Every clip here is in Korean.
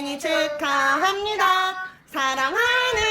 생일 축하합니다. 사랑하는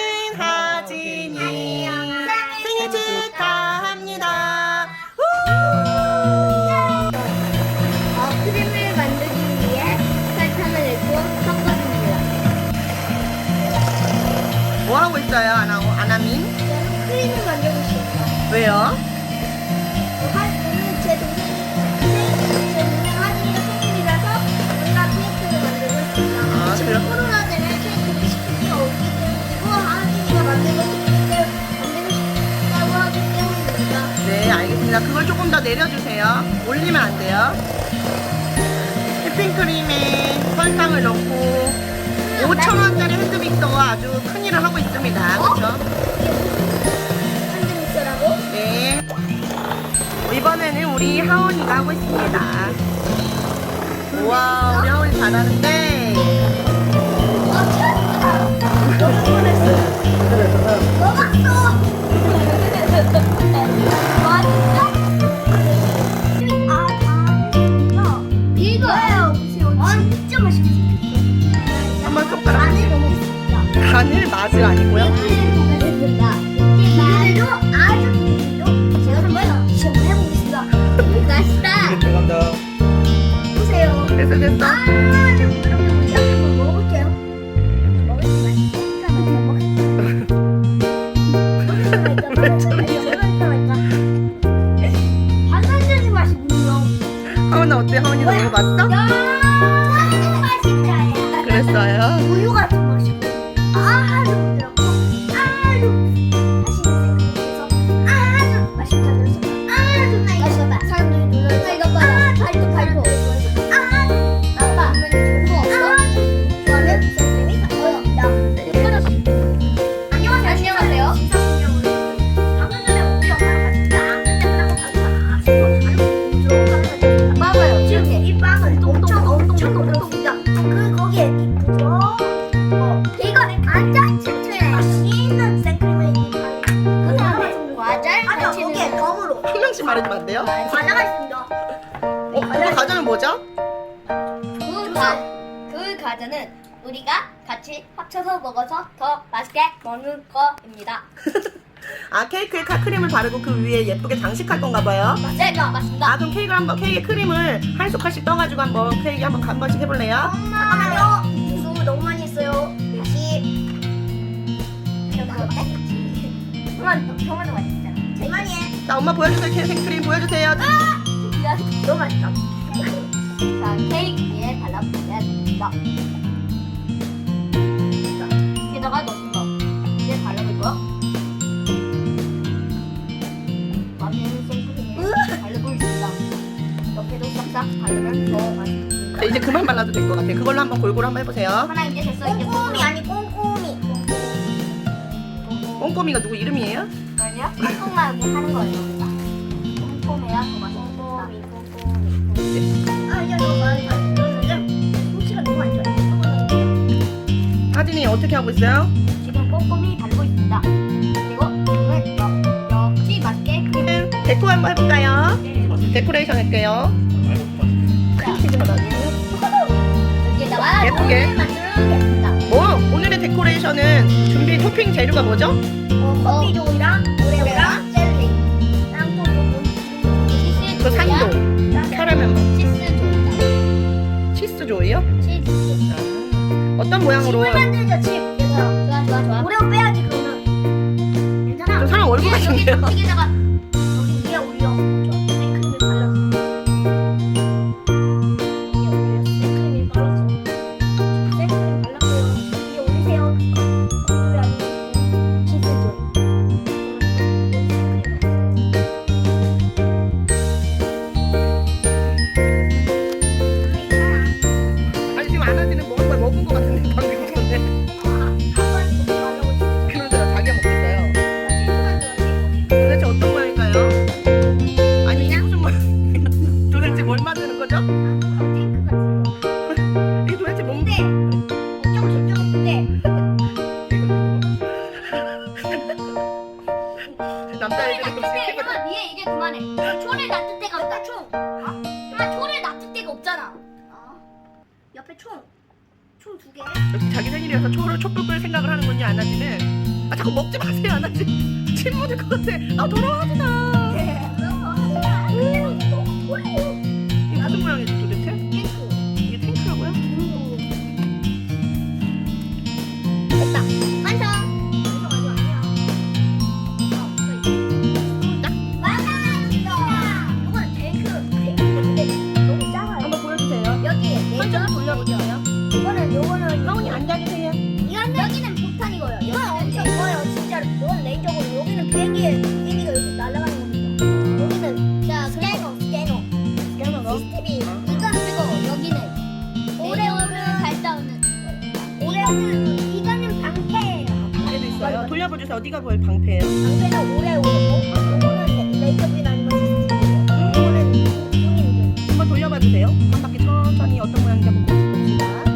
알겠습니다. 그걸 조금 더 내려주세요. 올리면 안 돼요. 휘핑크림에 설탕을 넣고 5,000원짜리 핸드믹서가 아주 큰 일을 하고 있습니다. 그렇죠? 네. 이번에는 우리 하원이가 하고 있습니다. 우와, 우리 하원이 잘하는데. 진짜 맛있겠어. 한번 숟가락. 안에 넣어먹습니다. 간을 맛을 아니고요. 먹겠습니다. 이대로 아주 이대로 제가 한번 시험을 해보겠습니다. 맛있다. 들어간다. 보세요. 됐어, 됐어. 아, 말해주면 안 돼요? 과자가 있습니다 어, 그 과자는 뭐죠? 그, 과, 그 과자는 우리가 같이 합쳐서 먹어서 더 맛있게 먹는 거입니다. 아, 케이크에 카크림을 바르고 그 위에 예쁘게 장식할 건가 봐요. 네, 맞습니다. 아, 그럼 케이크 한번, 케이크에 크림을 한 숟갈씩 떠가지고 한번 케이크 한번 한 번씩 해볼래요? 잠깐만요 무수 너무 많이 했어요 다시 병원 어때? 병원 병원도 맛있잖아 제 일 많이 해 자, 엄마 보여주세요. 생크림 보여주세요. 너무 맛있다 자, 케이크 위에 발라주셔야 됩니다. 자, 여기다가 넣은 거 이제. 맛있는. 옆에도 싹싹 바르면 더. 자, 이제 그만 발라도 될 것 같아요. 그걸로 한번 골고루 한번 해보세요. 하나 이제 됐어. 이제 꼼꼼이 아니 꼼꼼이 꼼꼼이가 누구 이름이에요? 아니야? 꼼꼼하게 하는 거예요, 우리가. 꼼꼼해야 더 맛있습니다. 아 이제 하진이 어떻게 하고 있어요? 지금 꼼꼼히 바르고 있습니다. 그리고 오늘 역, 역시 맛있게 데코 한번 해볼까요? 데코레이션 할게요. 크림치즈만 나중에. 여기에다가 예쁘게. 을 만들어야겠습니다. 뭐, 데코레이션은 준비 토핑 재료가 뭐죠? 어, 커피 종이랑 오레오랑 젤리 땅콩 치즈 그 산도, 캐러멜 맛. 치즈 치스 조이요? 치즈 어떤 모양으로? 칩을 만들자 칩 좋아 좋아 좋아. 오레오 빼야지 그러면 괜찮아 저 사람 얼굴 여기 같은데요? 여기다가 총. 옆에 총초두 개. 역시 자기 생일이라서 초를 촛불 끌 생각을 하는군요 아나지는 아 자꾸 먹지 마세요 아나지 침 묻을 것 같아 아 더러워 하지 마 이건 레이저고 여기는 비행기에 비행기가 여기 날아가는 겁니다. 여기는 자, 스캐너, 스캐너. 스캐너 CCTV. 이건 쓰고 여기는 오레오를 발다오는 오레오는 이거는 방패예요. 방패도 있어요. 돌려보주세요. 어디가 보일 방패예요? 방패는 오레오고 이거는 레이저긴 아니면 CCTV예요. 이거는 공인들. 한번 돌려봐주세요. 한 바퀴 천천히 어떤 모양인지 한번 보시다.